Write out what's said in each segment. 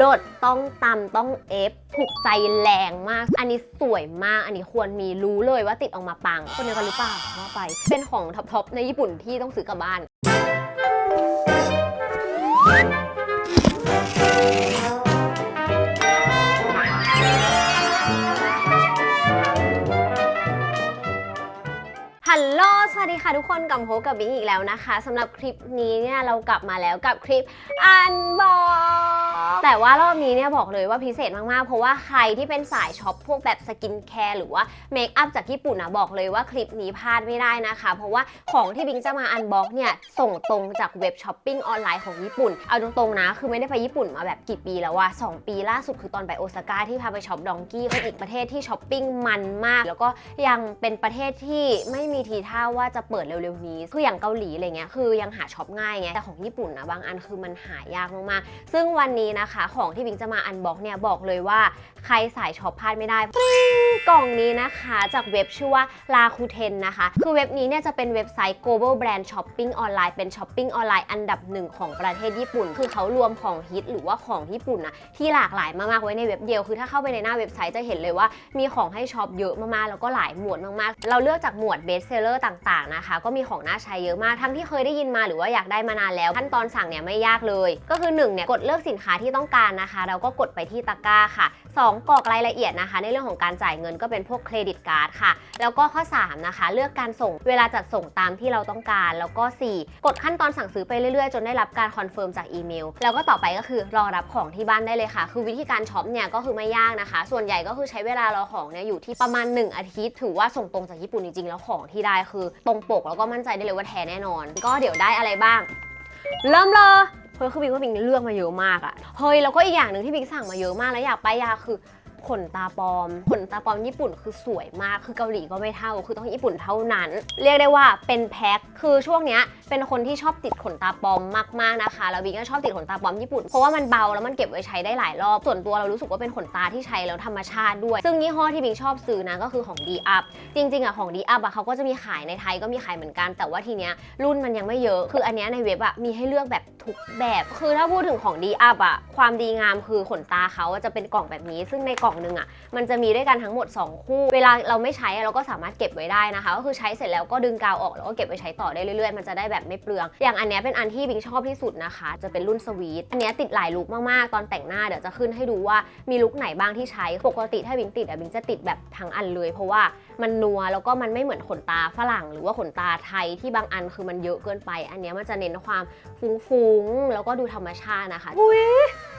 ลดต้องตำต้องเอฟถูกใจแรงมาก อันนี้สวยมาก อันนี้ควรมีรู้เลยว่าติดออกมาปัง คนเดียวกันหรือเปล่าว่าไป เป็นของท็อปๆในญี่ปุ่นที่ต้องซื้อกลับบ้านฮัลโหล สวัสดีค่ะทุกคนกับมาพบกับบิงอีกแล้วนะคะสำหรับคลิปนี้เนี่ยเรากลับมาแล้วกับคลิปอันบอกแต่ว่ารอบนี้เนี่ยบอกเลยว่าพิเศษมากๆ เพราะว่าใครที่เป็นสายช็อปพวกแบบสกินแคร์หรือว่าเมคอัพจากญี่ปุ่นนะบอกเลยว่าคลิปนี้พลาดไม่ได้นะคะ เพราะว่าของที่บิงจะมาอันบอกเนี่ยส่งตรงจากเว็บช้อปปิ้งออนไลน์ของญี่ปุ่น เอาตรงๆนะ คือไม่ได้ไปญี่ปุ่นมาแบบกี่ปีแล้วว่า2ปีล่าสุดคือตอนไปโอซาก้าที่พาไปช็อปดองกี้เป็นอีกประเทศที่ช้อปปิ้งมันมาก แล้วก็ยังเป็นประเทศที่ไม่มีทีท่าว่าว่าจะเปิดเร็วๆนี้ คืออย่างเกาหลีอะไรเงี้ยคือยังหาช็อปง่ายไงแต่ของญี่ปุ่นนะบางอันคือมันหายากมากๆ ซึ่งวันนี้นะคะของที่บิงจะมาอันบ็อกเนี่ยบอกเลยว่าใครสายช็อปพลาดไม่ได้กล่องนี้นะคะจากเว็บชื่อว่า Rakuten นะคะ คือเว็บนี้เนี่ยจะเป็นเว็บไซต์ global brand shopping ออนไลน์เป็นช้อปปิ้งออนไลน์อันดับหนึ่งของประเทศญี่ปุ่น คือเขารวมของฮิตหรือว่าของญี่ปุ่นนะที่หลากหลายมากๆไว้ในเว็บเดียว คือถ้าเข้าไปในหน้าเว็บไซต์จะเห็นเลยว่ามีของให้ช็อปเยอะมากๆ แล้วก็หลายหมวดมากๆ เราเลือกจากหมวด best seller ต่างๆนะคะ ก็มีของน่าใช้เยอะมากทั้งที่เคยได้ยินมาหรือว่าอยากได้มานานแล้ว ขั้นตอนสั่งเนี่ยไม่ยากเลย ก็คือ1เนี่ยกดเลือกสินค้าที่ต้องการนะคะ เราก็กดไปที่ตะกร้าค่ะ 2กรอกรายละเอียดนะคะ ในเรื่องของการจ่ายเงินก็เป็นพวกเครดิตการ์ดค่ะ แล้วก็ข้อ 3 นะคะ เลือกการส่งเวลาจัดส่งตามที่เราต้องการ แล้วก็ 4 กดขั้นตอนสั่งซื้อไปเรื่อยๆ จนได้รับการคอนเฟิร์มจากอีเมล แล้วก็ต่อไปก็คือรอรับของที่บ้านได้เลยค่ะ คือวิธีการช็อปเนี่ยก็คือไม่ยากนะคะ ส่วนใหญ่ก็คือใช้เวลารอของเนี่ยอยู่ที่ประมาณ 1 อาทิตย์ ถือว่าส่งตรงจากญี่ปุ่นจริงๆ แล้วของที่ได้คือตรงปกแล้วก็มั่นใจได้เลยว่าแท้แน่นอน ก็เดี๋ยวได้อะไรบ้าง เริ่มเลยเฮ้ยคือบิงว่าบิงเลือกมาเยอะมากอะเฮ้ยแล้วก็อีกอย่างหนึ่งที่บิงสั่งมาเยอะมากแล้วอยากไปยาคือขนตาปลอม ขนตาปลอมญี่ปุ่นคือสวยมาก คือเกาหลีก็ไม่เท่า คือต้องญี่ปุ่นเท่านั้น เรียกได้ว่าเป็นแพ็ค คือช่วงเนี้ย เป็นคนที่ชอบติดขนตาปลอมมากๆนะคะ แล้วบิงก็ชอบติดขนตาปลอมญี่ปุ่น เพราะว่ามันเบาแล้วมันเก็บไว้ใช้ได้หลายรอบ ส่วนตัวเรารู้สึกว่าเป็นขนตาที่ใช้แล้วธรรมชาติด้วย ซึ่งยี่ห้อที่บิงชอบซื้อนะก็คือของ D Up จริงๆอะของ D Up อะเขาก็จะมีขายในไทยก็มีขายเหมือนกัน แต่ว่าทีเนี้ยรุ่นมันยังไม่เยอะ คืออันเนี้ยในเว็บอะมีให้เลือกแบบทุกแบบ คือถ้าพูดถึงของ D Up อะความดีงามคือขนตาเขาจะเป็นกล่องแบบนี้ ซึ่งในกล่องนึงอะมันจะมีด้วยกันทั้งหมด 2 คู่ เวลาเราไม่ใช้อะเราก็สามารถเก็บไว้ได้นะคะ ก็คือใช้เสร็จแล้วก็ดึงกาวออกแล้วก็เก็บไว้ใช้ต่อได้เรื่อยๆ มันจะได้แบบไม่เปลือง อย่างอันนี้เป็นอันที่บิงชอบที่สุดนะคะ จะเป็นรุ่นสวีทอันนี้ติดหลายลุคมากๆ ตอนแต่งหน้าเดี๋ยวจะขึ้นให้ดูว่ามีลุคไหนบ้างที่ใช้ ปกติถ้าบิงติดอะบิงจะติดแบบทั้งอันเลย เพราะว่ามันนัวแล้วก็มันไม่เหมือนขนตาฝรั่ง หรือว่าขนตาไทยที่บางอันคือมันเยอะเกินไป อันนี้มันจะเน้นความฟุ้งๆแล้วก็ดูธรรมชาตินะคะอุ้ย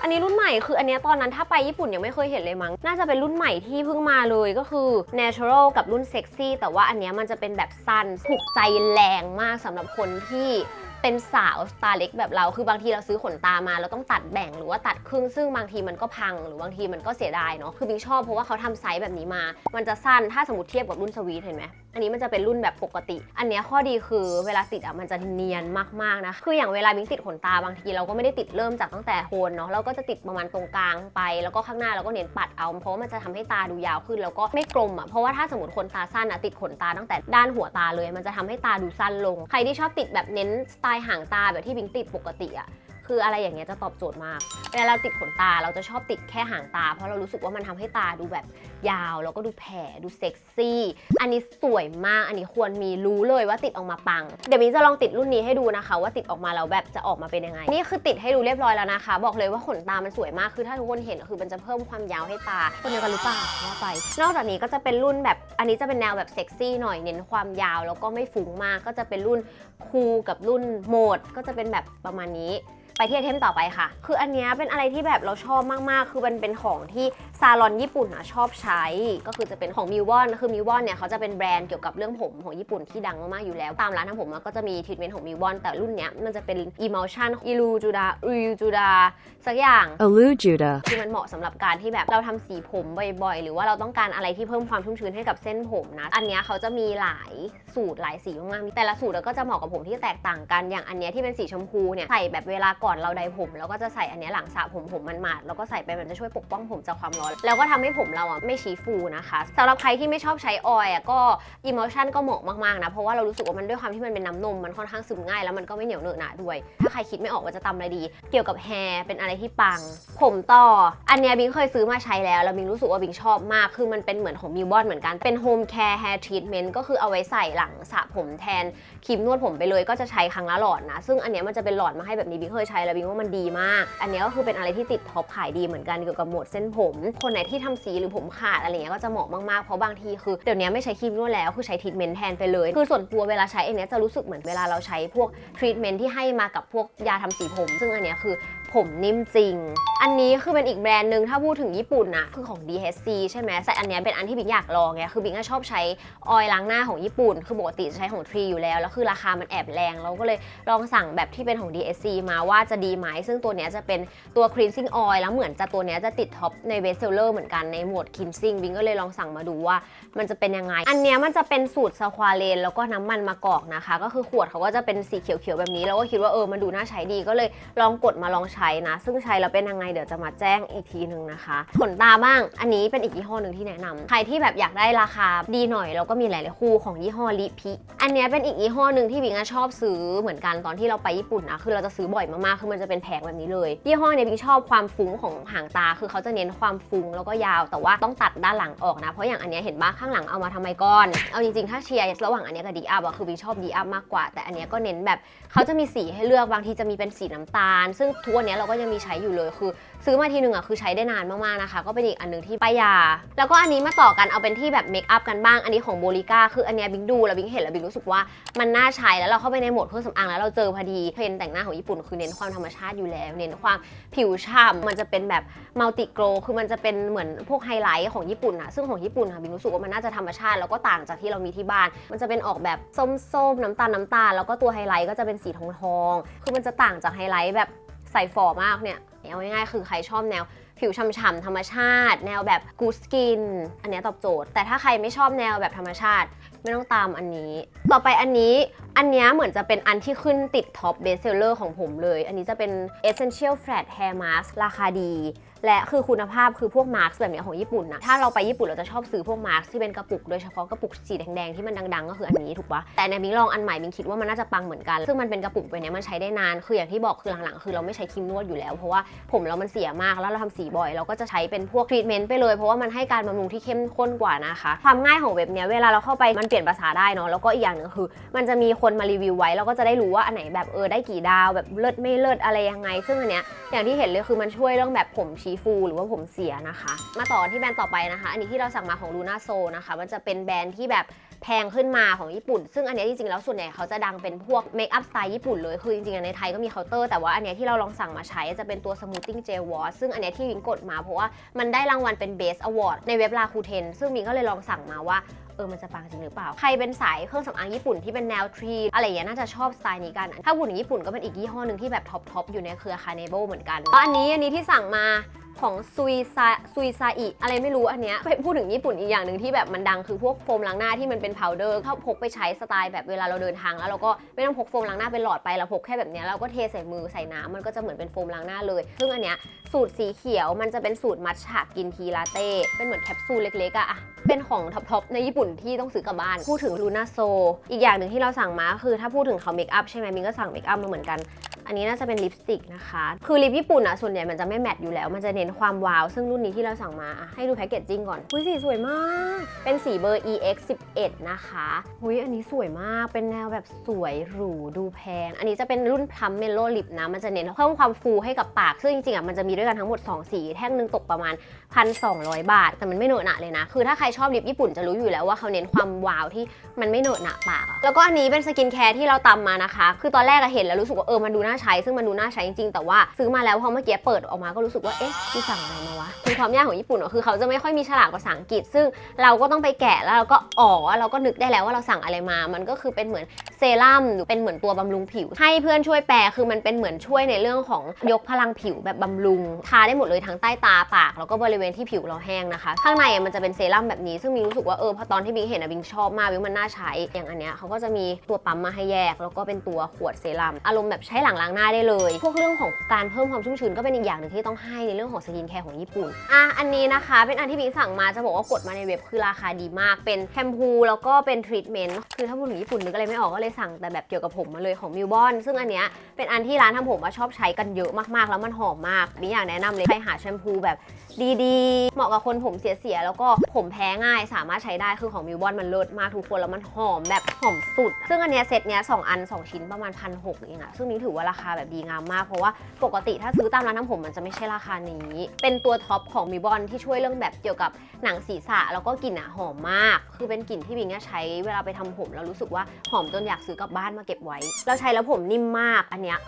อันนี้รุ่นใหม่คืออันนี้ตอนนั้นถ้าไปญี่ปุ่นยังไม่เคยเห็นเลยมั้ง น่าจะเป็นรุ่นใหม่ที่เพิ่งมาเลยก็คือ natural กับรุ่น sexy แต่ว่าอันเนี้มันจะเป็นแบบสั้นถูกใจแรงมากสำหรับคนท的。 เป็นสาวสตาร์เล็กแบบเรา คือบางทีเราซื้อขนตามาเราต้องตัดแบ่งหรือว่าตัดครึ่งซึ่งบางทีมันก็พังหรือบางทีมันก็เสียดายเนาะคือบิงชอบเพราะว่าเขาทำไซส์แบบนี้มา มันจะสั้นถ้าสมมติเทียบกับรุ่นสวีทเห็นไหมอันนี้มันจะเป็นรุ่นแบบปกติ อันเนี้ยข้อดีคือเวลาติดอะมันจะเนียนมากๆนะคืออย่างเวลาบิงติดขนตาบางทีเราก็ไม่ได้ติดเริ่มจากตั้งแต่โคนเนาะเราก็จะติดประมาณตรงกลางไป แล้วก็ข้างหน้าเราก็เน้นปัดเอา เพราะว่ามันจะทำให้ตาดูยาวขึ้นแล้วก็ไม่กลมอะเพราะว่าถ้าสมมติคนตาสั้นอะติดขนตาตั้งแต่ด้านหัวตาเลย มันจะทำให้ตาดูสั้นลง ใครที่ชอบติดแบบเน้นสไตายห่างตาแบบที่บิงติดปกติอะ คืออะไรอย่างเงี้ยจะตอบโจทย์มากเวลาเราติดขนตาเราจะชอบติดแค่หางตา เพราะเรารู้สึกว่ามันทำให้ตาดูแบบยาว แล้วก็ดูแผ่ดูเซ็กซี่ อันนี้สวยมาก อันนี้ควรมีรู้เลยว่าติดออกมาปัง เดี๋ยวมิ้นจะลองติดรุ่นนี้ให้ดูนะคะ ว่าติดออกมาแล้วแบบจะออกมาเป็นยังไง นี่คือติดให้ดูเรียบร้อยแล้วนะคะ บอกเลยว่าขนตามันสวยมาก คือถ้าทุกคนเห็นคือมันจะเพิ่มความยาวให้ตาคนเดียวกันหรือเปล่าว่าไป นอกจากนี้ก็จะเป็นรุ่นแบบอันนี้จะเป็นแนวแบบเซ็กซี่หน่อยเน้นความยาวแล้วก็ไม่ฟุ้งมาก ก็จะเป็นรุ่นคูลกับรุ่นโหมดก็จะเป็นแบบประมาณนี้ ไปที่ไอเทมต่อไปค่ะ คืออันเนี้ยเป็นอะไรที่แบบเราชอบมากๆ คือมันเป็นของที่ซาลอนญี่ปุ่นอะชอบใช้ ก็คือจะเป็นของมิววอนคือมิววอนเนี่ยเขาจะเป็นแบรนด์เกี่ยวกับเรื่องผมของญี่ปุ่นที่ดังมากๆอยู่แล้ว ตามร้านทำผมอะก็จะมีทรีทเมนต์ของมิววอนแต่รุ่นเนี้ยมันจะเป็น emulsion อิรูจูดาอิรูจูดาสักอย่าง Alujuda. คือมันเหมาะสำหรับการที่แบบเราทำสีผมบ่อยๆ หรือว่าเราต้องการอะไรที่เพิ่มความชุ่มชื้นให้กับเส้นผมนะ อันเนี้ยเขาจะมีหลายสูตรหลายสีมากๆแต่ละสูตรก็จะเหมาะกับผมที่แตกต่างกันอย่างอันเนี้ยที่เป็นสีชมพูเนี่ยใส่แบบเวลาก่อนเราไดผมแล้วก็จะใส่อันนี้หลังสระผมผมมันหมาดแล้วก็ใส่ไปมันจะช่วยปกป้องผมจากความร้อน แล้วก็ทำให้ผมเราอะไม่ชี้ฟูนะคะสำหรับใครที่ไม่ชอบใช้ออยล์อะก็ emotion ก็เหมาะมากๆนะเพราะว่าเรารู้สึกว่ามันด้วยความที่มันเป็นน้ำนมมันค่อนข้างซึมง่ายแล้วมันก็ไม่เหนียวเหนอะหนะด้วย ถ้าใครคิดไม่ออกว่าจะตำอะไรดี เกี่ยวกับแฮร์เป็นอะไรอะไรที่ปัง ผมต่อ อันเนี้ยบิงเคยซื้อมาใช้แล้วแล้วบิงรู้สึกว่าบิงชอบมากคือมันเป็นเหมือนของมิวบอนเหมือนกันเป็นโฮมแคร์แฮร์ทรีทเมนต์ก็คือเอาไว้ใส่หลังสระผมแทนครีมนวดผมไปเลยก็จะใช้ครั้งละหลอดนะ ซึ่งอันเนี้ยมันจะเป็นหลอดมาให้แบบนี้บิงเคยใช้แล้วบิงว่ามันดีมาก อันนี้ก็คือเป็นอะไรที่ติดท็อปขายดีเหมือนกันเกี่ยวกับหมวดเส้นผม คนไหนที่ทำสีหรือผมขาดอะไรเงี้ยก็จะเหมาะมากๆ เพราะบางทีคือเดี๋ยวนี้ไม่ใช้ครีมนวดแล้วคือใช้ทรีทเมนต์แทนไปเลย คือส่วนตัวเวลาใช้อันนี้จะรู้สึกเหมือนเวลาเราใช้พวกทรีทเมนต์ที่ให้มากับพวกยาทำสีผม ซึ่งอันนี้คือผมนิ่มจริง อันนี้คือเป็นอีกแบรนด์หนึ่งถ้าพูดถึงญี่ปุ่นนะคือของ DHC ใช่ไหมแต่อันนี้เป็นอันที่บิ๊กอยากลองไงคือบิ๊กก็ชอบใช้ออยล์ล้างหน้าของญี่ปุ่น คือปกติจะใช้ของทรีอยู่แล้ว แล้วคือราคามันแอบแรง เราก็เลยลองสั่งแบบที่เป็นของ DHC มาว่าจะดีไหม ซึ่งตัวนี้จะเป็นตัว cleansing oil แล้วเหมือนจะตัวนี้จะติดท็อปใน best seller เหมือนกันในหมวด cleansing บิ๊กก็เลยลองสั่งมาดูว่ามันจะเป็นยังไง อันนี้มันจะเป็นสูตรสควาเลนแล้วก็น้ำมันมะกอกนะคะ ก็คือขวดเขาก็จะเป็นสีเขียวๆแบบนี้ แล้วก็คิดว่าเออมันดูน่าใช้ดีก็เลยลองกดมาลองใช้นะ ซึ่งใช้แล้วเป็นยังไงเดี๋ยวจะมาแจ้งอีกทีหนึ่งนะคะขนตาบ้าง อันนี้เป็นอีกยี่ห้อหนึ่งที่แนะนำใครที่แบบอยากได้ราคาดีหน่อยแล้วก็มีหลายๆคู่ของยี่ห้อลิพิอันนี้เป็นอีกยี่ห้อหนึ่งที่บิงชอบซื้อเหมือนกันตอนที่เราไปญี่ปุ่นนะคือเราจะซื้อบ่อยมากๆคือมันจะเป็นแผงแบบนี้เลยยี่ห้อเนี้ยบิงชอบความฟุ้งของหางตา คือเขาจะเน้นความฟุ้งแล้วก็ยาว แต่ว่าต้องตัดด้านหลังออกนะ เพราะอย่างอันเนี้ยเห็นบ้าข้างหลังเอามาทำไมก้อน เอาจริงๆ ถ้าเชียร์ระหว่างอันเนี้ยกับดีอัพอะคือบิงชอบดีอัพมากกว่า แต่อันเนี้ยก็เน้นแบบเขาจะมีสีให้เลือก บางทีจะมีเป็นสีน้ำตาล ซึ่งทุกวันเนี้ยเราก็ยังมีใช้อยู่เลย คือ ซื้อมาทีหนึ่งอะคือใช้ได้นานมากๆนะคะ ก็เป็นอีกอันหนึงที่ป้ายา แล้วก็อันนี้มาต่อกันเอาเป็นที่แบบเมคอัพกันบ้าง อันนี้ของโบลิก้าคืออันเนี้ยบิงดูแล้วบิงเห็นแล้วบิงรู้สึกว่ามันน่าใช้แล้วเราเข้าไปในโหมดเครื่องสำอางแล้วเราเจอพอดีเทรนแต่งหน้าของญี่ปุ่นคือเน้นความธรรมชาติอยู่แล้ว เน้นความผิวฉ่ำมันจะเป็นแบบมัลติโกลคือมันจะเป็นเหมือนพวกไฮไลท์ของญี่ปุ่นอะซึ่งของญี่ปุ่นค่ะบิงรู้สึกว่ามันน่าจะธรรมชาติแล้วก็ต่างจากที่เรามีที่บ้าน มันจะเป็นออกแบบส้มๆน้ำตาลน้ำตาลแล้วก็ตัวไฮไลท์ก็จะเป็นสีทองทองๆคือมันจะต่างจากไฮไลท์แบบใส่ฟอมากเนี่ยเอาง่ายๆคือใครชอบแนวผิวฉ่ำๆธรรมชาติ แนวแบบกูสกิน อันนี้ตอบโจทย์ แต่ถ้าใครไม่ชอบแนวแบบธรรมชาติ ไม่ต้องตามอันนี้ ต่อไปอันนี้อันนี้เหมือนจะเป็นอันที่ขึ้นติดท็อปเบสเซลเลอร์ของผมเลย อันนี้จะเป็น Essential Flat Hair Mask ราคาดี และคือคุณภาพคือพวกมาร์กแบบนี้ของญี่ปุ่นนะถ้าเราไปญี่ปุ่นเราจะชอบซื้อพวกมาร์กที่เป็นกระปุกโดยเฉพาะกระปุกสีแดงๆที่มันดังๆ ก็คืออันนี้ถูกปะแต่ในมิงลองอันใหม่มิงคิดว่ามันน่าจะปังเหมือนกัน ซึ่งมันเป็นกระปุกไปเนี้ยมันใช้ได้นานคืออย่างที่บอกคือหลังๆ คือเราไม่ใช้ครีมนวดอยู่แล้วเพราะว่าผมเรามันเสียมากแล้วเราทำสีบ่อยเราก็จะใช้เป็นพวกทรีทเมนต์ไปเลยเพราะว่ามันให้การบำรุงที่เข้มข้นกว่านะคะ ความง่ายของเว็บเนี้ยเวลาเราเข้าไปมันเปลี่ยนภาษาได้เนาะแล้วก็อีกอย่างนึงคือ มันจะมีคนมารีวิวไว้เราก็จะได้รู้ว่าอันไหนแบบเออได้กี่ดาวแบบเลิศไม่เลิศอะไรยังไง ซึ่งอันเนี้ยอย่างที่เห็นเลยคือมันช่วยเรื่องแบบผมชี้ฟู หรือว่าผมเสียนะคะ มาต่อที่แบรนด์ต่อไปนะคะ อันนี้ที่เราสั่งมาของลูน่าโซนะคะ มันจะเป็นแบรนด์ที่แบบแพงขึ้นมาของญี่ปุ่น ซึ่งอันเนี้ยจริงๆแล้วส่วนใหญ่เขาจะดังเป็นพวกเมคอัพสไตล์ญี่ปุ่นเลยคือจริงๆในไทยก็มีเคาน์เตอร์แต่ว่าอันเนี้ยที่เราลองสั่งมาใช้จะเป็นตัว smoothing gel wash ซึ่งอันเนี้ยที่วิงกดมาเพราะว่ามันได้รางวัลเป็น best award ในเว็บลาคูเทนซึ่งวิงก็เลยลองสั่งมาว่า ออมันจะปังจริงหรือเปล่า ใครเป็นสายเครื่องสำอางญี่ปุ่นที่เป็นแนวทรีอะไรอย่างเงี้ยน่าจะชอบสไตล์นี้กัน ถ้าบุ่นญี่ปุ่นก็เป็นอีกยี่ห้อหนึ่งที่แบบท็อปทอปอยู่ในเครือคาเนโบเหมือนกันแล้วอันนี้อันนี้ที่สั่งมา ของซุยซาซุยซาอิอะไรไม่รู้อันเนี้ยไปพูดถึงญี่ปุ่นอีกอย่างหนึ่งที่แบบมันดังคือพวกโฟมล้างหน้าที่มันเป็นพาวเดอร์เขาพกไปใช้สไตล์แบบเวลาเราเดินทางแล้วเราก็ไม่ต้องพกโฟมล้างหน้าเป็นหลอดไปเราพกแค่แบบเนี้ยเราก็เทใส่มือใส่น้ำมันก็จะเหมือนเป็นโฟมล้างหน้าเลย ซึ่งอันเนี้ยสูตรสีเขียวมันจะเป็นสูตรมัทฉะกินทีลาเต้เป็นเหมือนแคปซูลเล็กๆอะอะเป็นของท็อปๆในญี่ปุ่นที่ต้องซื้อกลับบ้านพูดถึงลูน่าโซอีกอย่างหนึ่งที่เราสั่งมาคือถ้าพูดถึงเขาเมคอัพใช่ไหมมินก็สั่งเมคอัพมาเหมือนกัน อันนี้น่าจะเป็นลิปสติกนะคะ คือลิปญี่ปุ่นอะส่วนใหญ่มันจะไม่แมทอยู่แล้ว มันจะเน้นความวาว ซึ่งรุ่นนี้ที่เราสั่งมาอะให้ดูแพคเกจจิ้งก่อนหุยสีสวยมาก เป็นสีเบอร์ EX 11นะคะหุยอันนี้สวยมาก เป็นแนวแบบสวยหรูดูแพง อันนี้จะเป็นรุ่นพลัมเมโลลิปนะ มันจะเน้นเพิ่มความฟูให้กับปาก ซึ่งจริงๆอะมันจะมีด้วยกันทั้งหมด 2 สี แท่งหนึ่งตกประมาณ 1,200 บาท แต่มันไม่เหนอะหนะเลยนะ คือถ้าใครชอบลิปญี่ปุ่นจะรู้อยู่แล้วว่าเขาเน้นความวาวที่มันไม่เหนอะหนะปาก แล้วก็อันนี้เป็นสกินแคร์ที่เราตำมานะคะ คือตอนแรกเห็นแล้วรู้สึกว่าเออมันดูน่าใช้ซึ่งมันดูน่าใช้จริงๆแต่ว่าซื้อมาแล้วพอเมื่อกี้เปิดออกมาก็รู้สึกว่าเอ๊ะกูสั่งอะไรมาวะคือความยากของญี่ปุ่นอะคือเขาจะไม่ค่อยมีฉลากภาษาอังกฤษ ซึ่งเราก็ต้องไปแกะแล้วเราก็อ๋อเราก็นึกได้แล้วว่าเราสั่งอะไรมา มันก็คือเป็นเหมือนเซรั่มหรือเป็นเหมือนตัวบำรุงผิว ให้เพื่อนช่วยแปลคือมันเป็นเหมือนช่วยในเรื่องของยกพลังผิวแบบบำรุงทาได้หมดเลยทั้งใต้ตาปาก แล้วก็บริเวณที่ผิวเราแห้งนะคะ ข้างในมันจะเป็นเซรั่มแบบนี้ ซึ่งมิงรู้สึกว่าเออพอตอนที่บิงเห็นอะบิงชอบมากบิงมันน่าใช้อย่างอันเนี้ยเขาก็จะมีตัวปั๊มมาให้แยก แล้วก็เป็นตัวขวดเซรั่มอารมณ์แบบใช้หลังล้างหน้าได้เลย พวกเรื่องของการเพิ่มความชุ่มชื้นก็เป็นอีกอย่างหนึ่งที่ต้องให้ในเรื่องของสกินแคร์ของญี่ปุ่น อะ อันนี้นะคะ เป็นอันที่บิงสั่งมาจะบอกว่ากดมาในเว็บคือราคาดีมาก เป็นแชมพูแล้วก็เป็นทรีทเมนต์ คือถ้าพูดถึงญี่ปุ่นนึกอะไรไม่ออกก็เลยสั่งแต่แบบเกี่ยวกับผมมาเลยของมิวบอนซึ่งอันเนี้ยเป็นอันที่ร้านทำผมมาชอบใช้กันเยอะมากๆ แล้วมันหอมมากบิงอยากแนะนำเลยใครหาแชมพูแบบดีๆ เหมาะกับคนผมเสียๆแล้วก็ผมแพ้ง่ายสามารถใช้ได้คือของมิวบอนมันเลิศมากทุกคนแล้วมันหอมแบบหอมสุด ซึ่งอันเนี้ยเซตเนี้ยสองอันสองชิ้นประมาณพันหกเองอะซึ่งนี้ถือว่าราคาแบบดีงามมากเพราะว่าปกติถ้าซื้อตามร้านทำผมมันจะไม่ใช่ราคานี้ เป็นตัวท็อปของมิบอนที่ช่วยเรื่องแบบเกี่ยวกับหนังศีรษะ แล้วก็กลิ่นอะหอมมาก คือเป็นกลิ่นที่บิงใช้เวลาไปทำผมแล้วรู้สึกว่าหอมจนอยากซื้อกลับบ้านมาเก็บไว้ เราใช้แล้วผมนิ่มมากอันเนี้ย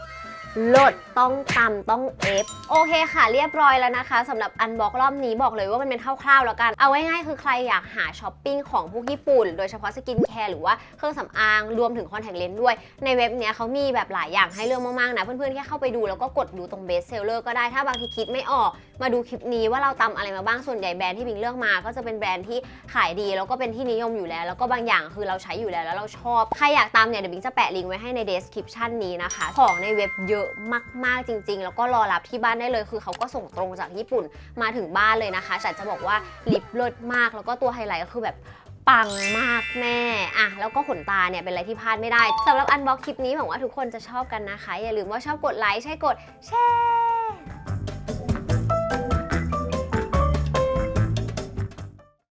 ลดต้องตำต้องเอฟโอเคค่ะเรียบร้อยแล้วนะคะสำหรับอันบ็อกรอบนี้บอกเลยว่ามันเป็นคร่าวๆแล้วกัน เอาง่ายๆคือใครอยากหาช้อปปิ้งของพวกญี่ปุ่น โดยเฉพาะสกินแคร์หรือว่าเครื่องสำอางรวมถึงคอนแทคเลนส์ด้วย ในเว็บเนี้ยเขามีแบบหลายอย่างให้เลือกมากๆนะ เพื่อนๆแค่เข้าไปดูแล้วก็กดดูตรงเบสเซลเลอร์ก็ได้ถ้าบางทีคิดไม่ออก มาดูคลิปนี้ว่าเราตำอะไรมาบ้างส่วนใหญ่แบรนด์ที่บิงเลือกมา ก็จะเป็นแบรนด์ที่ขายดีแล้วก็เป็นที่นิยมอยู่แล้ว แล้วก็บางอย่างคือเราใช้อยู่แล้วแล้วเราชอบใครอยากตามเนี่ยเดี๋ยวบิงจะแปะลิงก์ไว้ให้ใน description นี้นะคะของในเว็บเยอะมากๆจริง ๆ แล้วก็รอรับที่บ้านได้เลยคือเขาก็ส่งตรงจากญี่ปุ่นมาถึงบ้านเลยนะคะฉันจะบอกว่าลิปเลิศมาก แล้วก็ตัวไฮไลท์ก็คือแบบปังมากแม่อะแล้วก็ขนตาเนี่ยเป็นอะไรที่พลาดไม่ได้สำหรับอันบ็อกคลิปนี้หวังว่าทุกคนจะชอบกันนะคะ อย่าลืมว่าชอบกดไลค์ใช่กดแชร์